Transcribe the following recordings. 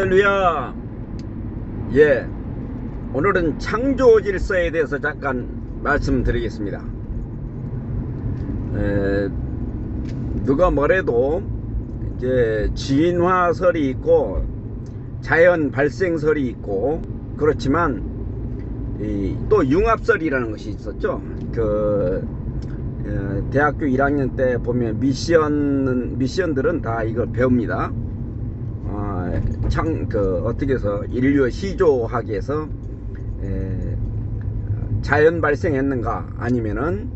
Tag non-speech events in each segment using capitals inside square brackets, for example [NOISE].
할렐루야. 예. 오늘은 창조 질서에 대해서 잠깐 말씀드리겠습니다. 에, 누가 뭐래도 이제 진화설이 있고 자연 발생설이 있고 그렇지만 이, 또 융합설이라는 것이 있었죠. 그 에, 대학교 1학년 때 보면 미션 미션들은 다 이걸 배웁니다. 어, 참, 그, 어떻게 해서 인류 시조학에서 에, 자연 발생했는가 아니면은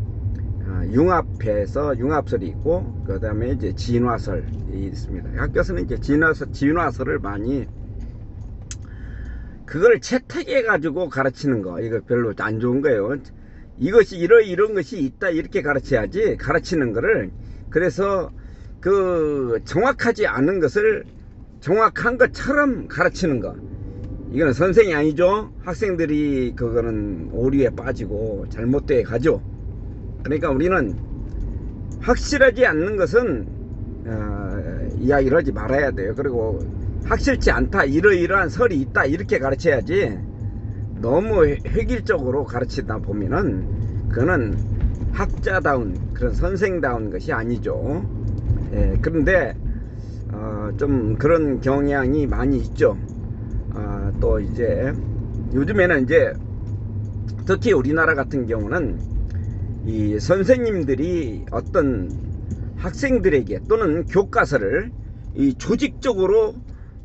어, 융합해서 융합설이 있고 그 다음에 이제 진화설이 있습니다. 학교에서는 이제 진화설, 진화설을 많이 그걸 채택해 가지고 가르치는 거 이거 별로 안 좋은 거예요. 이것이 이런 이런 것이 있다 이렇게 가르쳐야지 가르치는 거를 그래서 그 정확하지 않은 것을 정확한 것처럼 가르치는 거. 이거는 선생이 아니죠. 학생들이 그거는 오류에 빠지고 잘못돼 가죠. 그러니까 우리는 확실하지 않는 것은 어, 이야기를 하지 말아야 돼요. 그리고 확실치 않다 이러이러한 설이 있다 이렇게 가르쳐야지 너무 획- 획일적으로 가르치다 보면은 그거는 학자다운 그런 선생다운 것이 아니죠. 예, 그런데 어, 좀 그런 경향이 많이 있죠. 아, 또 이제 요즘에는 이제 특히 우리나라 같은 경우는 이 선생님들이 어떤 학생들에게 또는 교과서를 이 조직적으로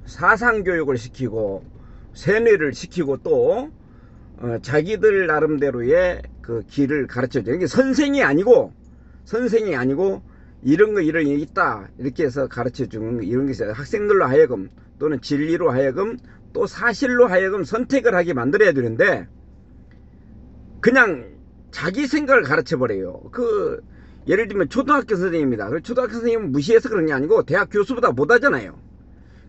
사상 교육을 시키고 세뇌를 시키고 또 어, 자기들 나름대로의 그 길을 가르쳐줘요. 이게 선생이 아니고 선생이 아니고 이런 거 이런 게 있다 이렇게 해서 가르쳐 주는 거, 이런 게 있어요. 학생들로 하여금 또는 진리로 하여금 또 사실로 하여금 선택을 하게 만들어야 되는데 그냥 자기 생각을 가르쳐 버려요. 그 예를 들면 초등학교 선생님입니다. 그 초등학교 선생님은 무시해서 그런 게 아니고 대학 교수보다 못하잖아요.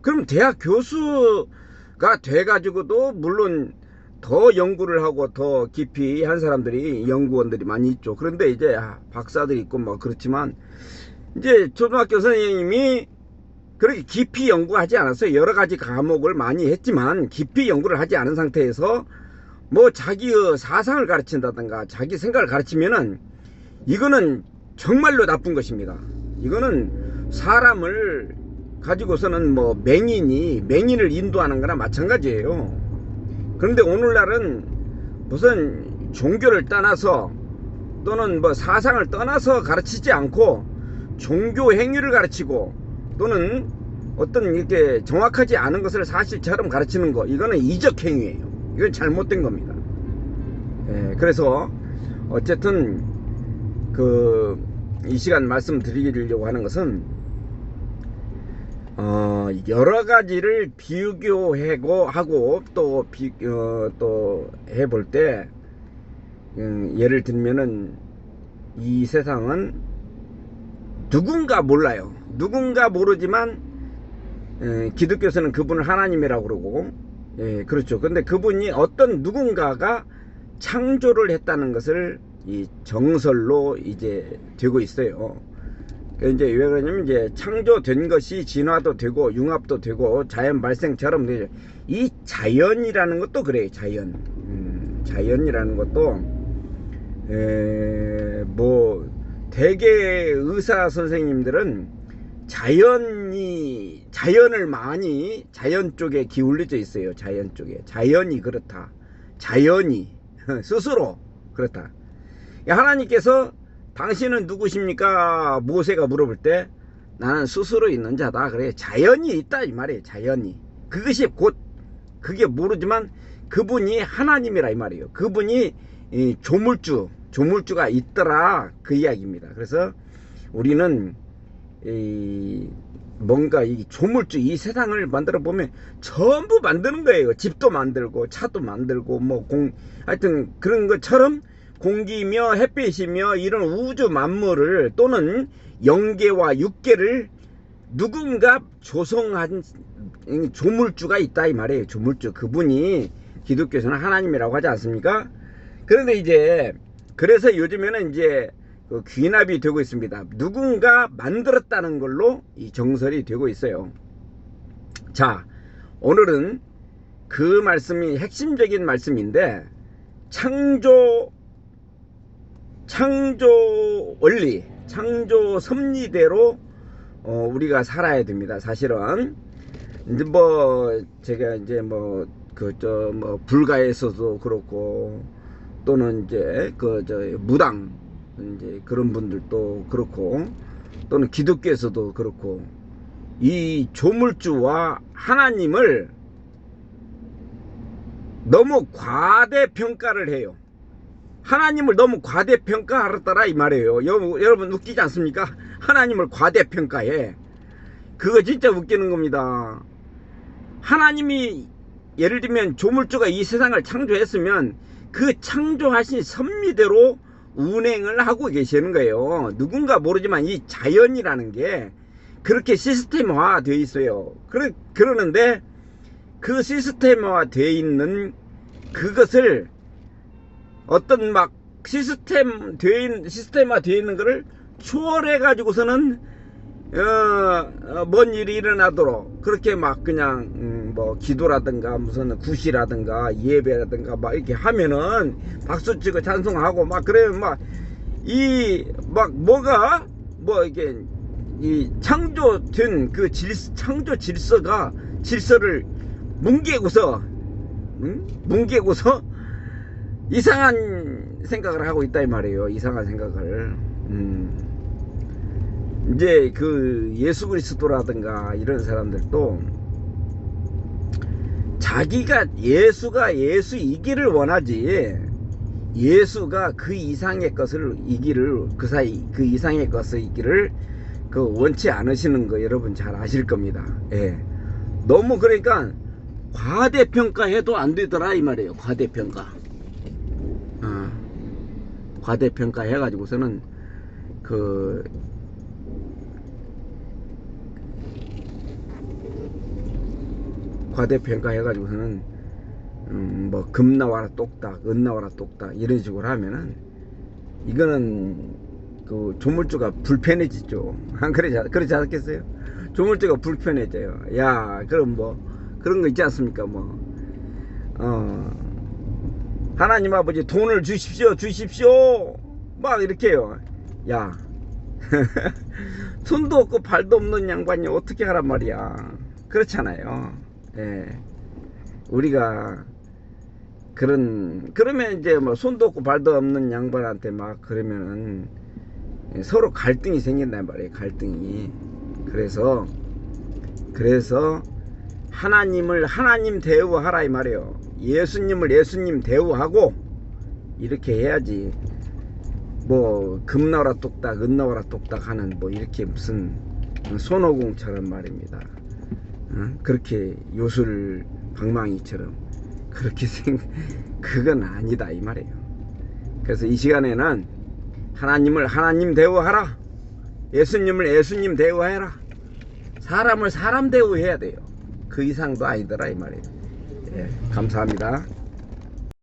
그럼 대학 교수가 돼가지고도 물론 더 연구를 하고 더 깊이 한 사람들이 연구원들이 많이 있죠. 그런데 이제 박사들이 있고 뭐 그렇지만 이제 초등학교 선생님이 그렇게 깊이 연구하지 않았어요. 여러 가지 과목을 많이 했지만 깊이 연구를 하지 않은 상태에서 뭐 자기의 사상을 가르친다든가 자기 생각을 가르치면은 이거는 정말로 나쁜 것입니다. 이거는 사람을 가지고서는 뭐 맹인이 맹인을 인도하는 거나 마찬가지예요. 그런데 오늘날은 무슨 종교를 떠나서 또는 뭐 사상을 떠나서 가르치지 않고 종교 행위를 가르치고 또는 어떤 이렇게 정확하지 않은 것을 사실처럼 가르치는 거 이거는 이적 행위예요. 이건 잘못된 겁니다. 예, 그래서 어쨌든 그 이 시간 말씀드리려고 하는 것은 어, 여러 가지를 비교하고 하고 또, 비, 어, 또 해볼 때 음, 예를 들면은 이 세상은 누군가 몰라요. 누군가 모르지만 에, 기독교에서는 그분을 하나님이라고 그러고 예, 그렇죠. 근데 그분이 어떤 누군가가 창조를 했다는 것을 이 정설로 이제 되고 있어요. 그 이제 왜 그러냐면 이제 창조된 것이 진화도 되고 융합도 되고 자연 발생처럼 되죠. 이 자연이라는 것도 그래요. 자연. 음, 자연이라는 것도 에, 뭐 대개 의사 선생님들은 자연이 자연을 많이 자연 쪽에 기울여져 있어요. 자연 쪽에 자연이 그렇다. 자연이 [LAUGHS] 스스로 그렇다. 하나님께서 당신은 누구십니까? 모세가 물어볼 때 나는 스스로 있는 자다. 그래. 자연이 있다 이 말이에요. 자연이. 그것이 곧 그게 모르지만 그분이 하나님이라 이 말이에요. 그분이 이 조물주, 조물주가 있더라 그 이야기입니다. 그래서 우리는 이 뭔가 이 조물주 이 세상을 만들어 보면 전부 만드는 거예요. 집도 만들고 차도 만들고 뭐 공 하여튼 그런 것처럼 공기며 햇빛이며 이런 우주 만물을 또는 영계와 육계를 누군가 조성한 조물주가 있다 이 말이에요. 조물주 그분이 기독교에서는 하나님이라고 하지 않습니까? 그런데 이제 그래서 요즘에는 이제 그 귀납이 되고 있습니다. 누군가 만들었다는 걸로 이 정설이 되고 있어요. 자, 오늘은 그 말씀이 핵심적인 말씀인데 창조 창조 원리, 창조 섭리대로 어, 우리가 살아야 됩니다. 사실은 이제 뭐 제가 이제 뭐 그저뭐 불가에서도 그렇고 또는 이제 그 저 무당 이제 그런 분들도 그렇고 또는 기독교에서도 그렇고 이 조물주와 하나님을 너무 과대평가를 해요. 하나님을 너무 과대평가하더라 이 말이에요. 여, 여러분 웃기지 않습니까? 하나님을 과대평가해. 그거 진짜 웃기는 겁니다. 하나님이 예를 들면 조물주가 이 세상을 창조했으면 그 창조하신 섭리대로 운행을 하고 계시는 거예요. 누군가 모르지만 이 자연이라는 게 그렇게 시스템화 되어 있어요. 그러, 그러는데 그 시스템화 되어 있는 그것을 어떤 막 시스템 있는 시스템화 되어 있는 거를 추월해 가지고서는 어, 어, 뭔 일이 일어나도록 그렇게 막 그냥 음, 뭐 기도라든가 무슨 구시라든가 예배라든가 막 이렇게 하면은 박수 치고 찬송하고 막 그래요 막이 막 뭐가 뭐 이게 이 창조된 그 질, 창조 질서가 질서를 뭉개고서 응? 뭉개고서 이상한 생각을 하고 있다 이 말이에요. 이상한 생각을. 음. 이제 그 예수 그리스도라든가 이런 사람들도 자기가 예수가 예수이기를 원하지 예수가 그 이상의 것을 이기를 그 사이 그 이상의 것을 이기를 그 원치 않으시는 거 여러분 잘 아실 겁니다. 예. 너무 그러니까 과대평가해도 안 되더라 이 말이에요. 과대평가. 어. 과대평가 해가지고서는 그 과대평가 해가지고서는 음, 뭐금 나와라 똑딱, 은 나와라 똑딱 이런 식으로 하면은 이거는 그 조물주가 불편해지죠. [LAUGHS] 안 그러지 않- 그렇지 않겠어요? 조물주가 불편해져요. 야, 그럼 뭐 그런 거 있지 않습니까? 뭐 어. 하나님 아버지 돈을 주십시오, 주십시오. 막 이렇게요. 야, [LAUGHS] 손도 없고 발도 없는 양반이 어떻게 하란 말이야. 그렇잖아요. 예. 우리가 그런 그러면 이제 뭐 손도 없고 발도 없는 양반한테 막 그러면은 서로 갈등이 생긴단 말이에요. 갈등이. 그래서 그래서 하나님을 하나님 대우하라 이 말이에요. 예수님을 예수님 대우하고 이렇게 해야지. 뭐 금나라 똑딱 은나라 똑딱 하는 뭐 이렇게 무슨 손오공처럼 말입니다. 어? 그렇게 요술 방망이처럼 그렇게 생 [LAUGHS] 그건 아니다 이 말이에요. 그래서 이 시간에는 하나님을 하나님 대우하라. 예수님을 예수님 대우해라. 사람을 사람 대우해야 돼요. 그 이상도 아니더라 이 말이에요. 예, 감사합니다.